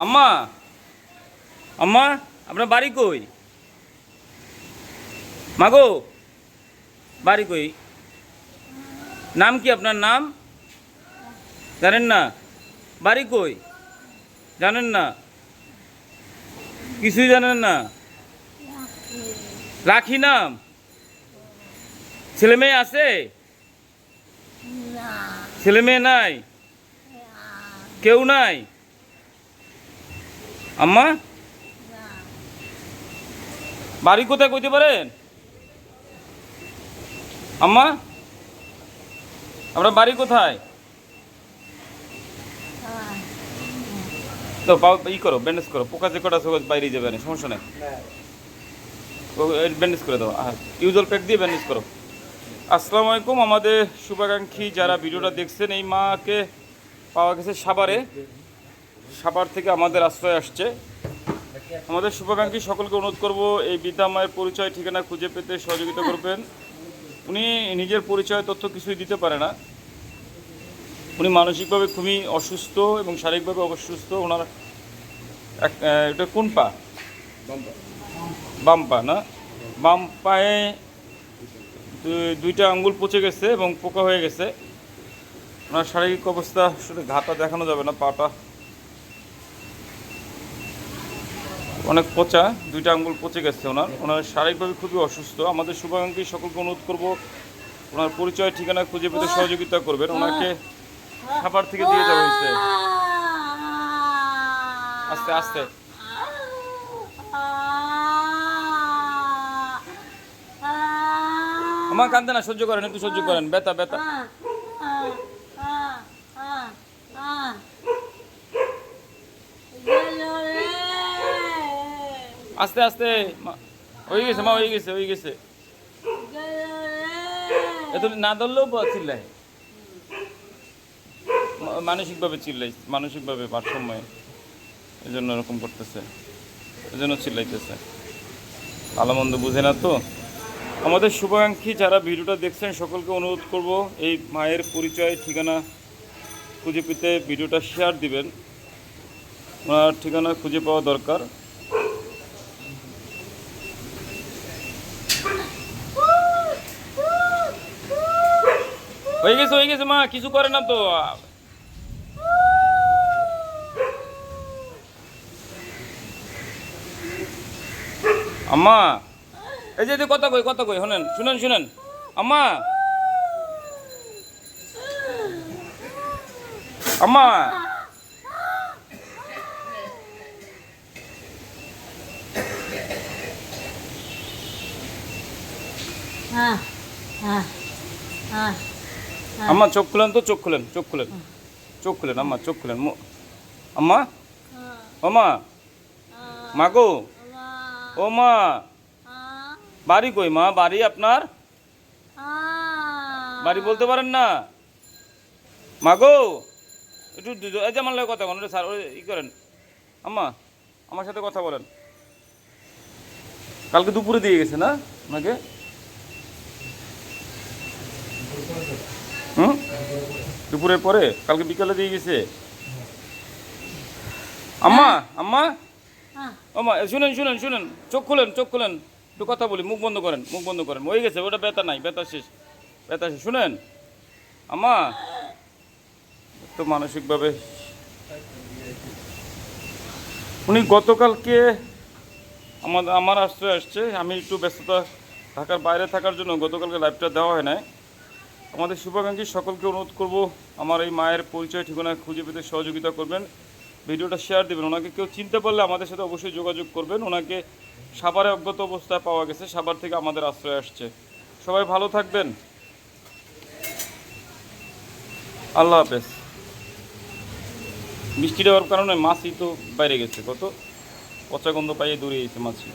আম্মা আম্মা আপনার বাড়ি কই? মাগো বাড়ি কই? নাম কি আপনার নাম? জানেন না? বাড়ি কই? জানেন না? কিছুই জানেন না? রাখি নাম? ছেলে মেয়ে আছে? ছেলে মেয়ে নাই? কেউ নাই? আম্মা? বাড়ি কোথায় কইতে পারেন? আম্মা? আপনার বাড়ি কোথায়? তো ই করো ব্যান্ডেজ করো। পোকা যে কটা বাইরে যাবে না, সমস্যা নেই। ব্যান্ডেজ করে দাও। ইউজল প্যাক দিয়ে ব্যান্ডেজ করো। আসসালামু আলাইকুম। আমাদের শুভাকাঙ্ক্ষী যারা ভিডিওটা দেখছেন, এই মাকে পাওয়া গেছে সাভারে সাভার থেকে আমাদের আশ্রয় আসছে। আমাদের শুভাকাঙ্ক্ষী সকলকে অনুরোধ করব এই বৃদ্ধা মায়ের পরিচয় ঠিকানা খুঁজে পেতে সহযোগিতা করবেন। উনি নিজের পরিচয় তথ্য কিছুই দিতে পারে না। উনি মানসিকভাবে খুবই অসুস্থ এবং শারীরিকভাবে অসুস্থ। ওনার এক এটা কোন পা? বাম পা না? বাম পায়ে দুইটা আঙ্গুল পচে গেছে এবং পোকা হয়ে গেছে। ওনার শারীরিক অবস্থা আসলে ঘাটা দেখানো যাবে না পাটা অনেক পচা, দুইটা আঙ্গুল পচে গেছে ওনার। ওনার শারীরিকভাবে খুবই অসুস্থ। আমাদের শুভাকাঙ্ক্ষী সকলকে অনুরোধ করব, ওনার পরিচয়, ঠিকানা খুঁজে পেতে সহযোগিতা করবেন। ওনাকে খাবার থেকে দিয়ে দেওয়া হয়েছে। আস্তে আস্তে। আমার কান্দে না, সহ্য করেন, একটু সহ্য করেন। ব্যথা ব্যথা। আস্তে আস্তে। হয়ে গেছে, মা, হয়ে গেছে হয়ে গেছে। এত না ধরলেও চিল্লাই মানসিকভাবে চিল্লাই মানসিকভাবে ভারসাম্য। এই জন্য এরকম করতেছে এই জন্য চিল্লাইতেছে। ভালো মন্দ বুঝে না তো। আমাদের শুভাকাঙ্ক্ষী যারা ভিডিওটা দেখছেন, সকলকে অনুরোধ করব, এই মায়ের পরিচয়, ঠিকানা খুঁজে পেতে ভিডিওটা শেয়ার দিবেন। ওনার ঠিকানা খুঁজে পাওয়া দরকার। হয়ে গেছে হয়ে গেছে, মা, কিছু করে না তো। আম্মা, এই যে কথা কই কথা কই, শুনেন শুনেন শুনেন। আম্মা আম্মা। আম্মা চোখ খুলেন তো চোখ খুলেন চোখ খুলেন। চোখ খুলেন আম্মা চোখ খুলেন। আম্মা? ও মা মা গো ও মা বাড়ি কই মা? বাড়ি আপনার? বাড়ি বলতে পারেন না? মা গো একটু দু- দু- এই যে আমার লাগে কথা বলেন স্যার ই করেন। আম্মা আমার সাথে কথা বলেন। কালকে দুপুরে দিয়ে গেছে না আপনাকে? দুপুরের পরে? কালকে বিকালে দিয়ে গেছে? আম্মা আম্মা? আম্মা এ শুনেন শুনেন শুনেন। চোখ খুলেন চোখ খুলেন। একটু কথা বলি মুখ বন্ধ করেন মুখ বন্ধ করেন। হয়ে গেছে ওটা ব্যথা নাই ব্যথা শেষ ব্যথা শেষ। শুনেন? আম্মা তো মানসিকভাবে। উনি গতকালকে আমার আমার আশ্রয় আসছে আমি একটু ব্যস্ততা ঢাকার বাইরে থাকার জন্য গতকালকে লাইভটা দেওয়া হয় নাই। আমাদের শুভাকাঙ্ক্ষী, সকলকে অনুরোধ করব আমার এই মায়ের পরিচয়, ঠিকানা খুঁজে পেতে সহযোগিতা করবেন। ভিডিওটা শেয়ার দেবেন। ওনাকে কেউ চিনতে পারলে আমাদের সাথে অবশ্যই যোগাযোগ করবেন। ওনাকে সাভারে অজ্ঞাত অবস্থায় পাওয়া গেছে, সাভার থেকে আমাদের আশ্রয় আসছে। সবাই ভালো থাকবেন। আল্লাহ হাফেজ। বৃষ্টি দেওয়ার কারণে মাছই তো বাইরে গেছে। কত? পচা গন্ধ পাইয়ে দূরে গেছে মাছি